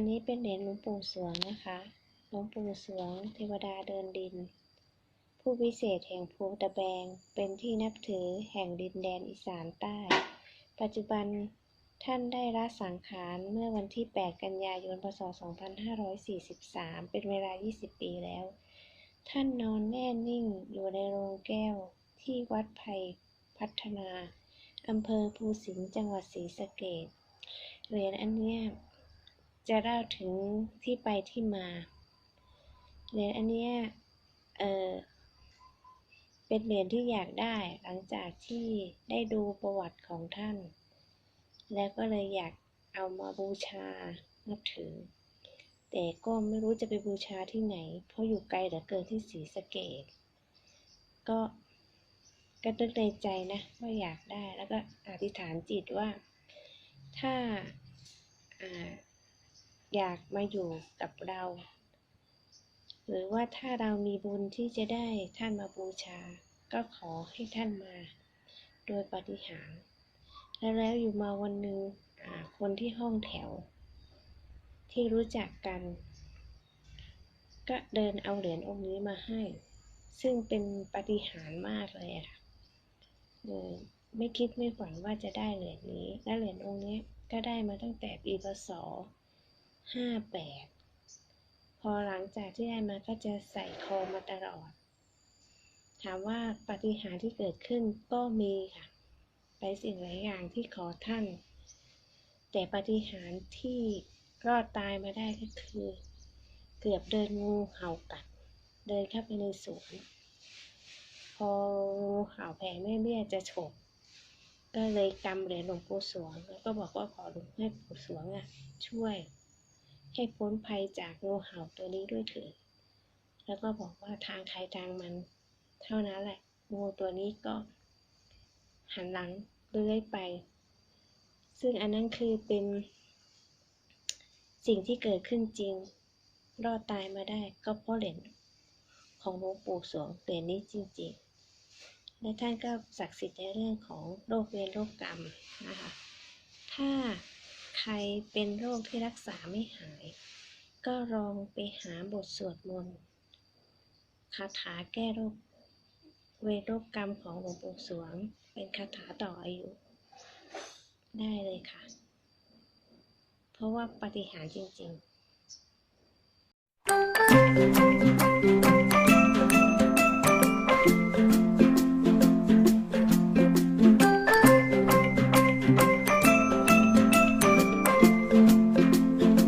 อันนี้เป็นเหรียญหลวงปู่สวงนะคะหลวงปู่สวง เทวดาเดินดิน ผู้วิเศษแห่งภูตะแบง เป็นที่นับถือแห่งดินแดนอีสานใต้ ปัจจุบันท่านได้ละสังขารเมื่อวันที่ 8 กันยายน พศ 2543 เป็นเวลา 20 ปีแล้ว ท่านนอนแน่นิ่งอยู่ในโรงแก้วที่วัดไผ่พัฒนา อำเภอภูสิงห์ จังหวัดศรีสะเกษเหรียญอันเนี้ย จะเล่าถึงที่ไปที่มาเหรียญอันเนี้ยเออเป็นเหรียญที่อยากได้หลังจากที่ได้ดูประวัติของท่าน แล้วก็เลยอยากเอามาบูชานับถือ แต่ก็ไม่รู้จะไปบูชาที่ไหน เพราะอยู่ไกลเหลือเกินที่ศรีสะเกษก็ก็นึกในใจนะว่าอยากได้แล้วก็อธิษฐานจิตว่าถ้า อยากมาอยู่กับเรา หรือว่าถ้าเรามีบุญที่จะได้ท่านมาบูชา ก็ขอให้ท่านมา โดยปฏิหารแล้วแล้วอยู่มาวันหนึ่งคนที่ห้องแถว ที่รู้จักกัน ก็เดินเอาเหรียญองค์นี้มาให้ ซึ่งเป็นปฏิหารมากเลยอะค่ะไม่คิดไม่ฝันว่าจะได้เหรียญนี้ และเหรียญองค์นี้ก็ได้มาตั้งแต่ปีพศ ห้าแปดพอหลังจากที่ได้มาก็จะใส่คอมาตลอด ถามว่าปฏิหารที่เกิดขึ้นก็มีค่ะ ไปสิ่งหลายอย่างที่ขอท่าน แต่ปฏิหารที่รอดตายมาได้ก็คือ เกือบเดินงูเห่ากัด เดินเข้าไปในสวนพองูเห่าแผ่แม่เบี้ยจะฉกก็เลยกำเหรียญหลวงปู่สวง แล้วก็บอกว่าขอหลวงให้ปู่สวงอะ ช่วย ให้พ้นภัยจากงูเห่าตัวนี้ด้วยเถิด แล้วก็บอกว่าทางใครทางมัน เท่านั้นแหละ งูตัวนี้ก็ หันหลังเลื้อยไป ซึ่งอันนั้นคือเป็น สิ่งที่เกิดขึ้นจริง รอดตายมาได้ก็เพราะเหรียญของหลวงปู่สวงเหรียญนี้จริง ๆ และท่านก็ศักดิ์สิทธิ์ในเรื่องของโรคเวรโรคกรรมนะคะ ถ้า ใครเป็นโรคที่รักษาไม่หาย ก็ลองไปหาบทสวดมนต์คาถาแก้โรค เวรโรคกรรมของหลวงปู่สวง เป็นคาถาต่ออายุ ได้เลยค่ะ เพราะว่าปฏิหารจริง ๆ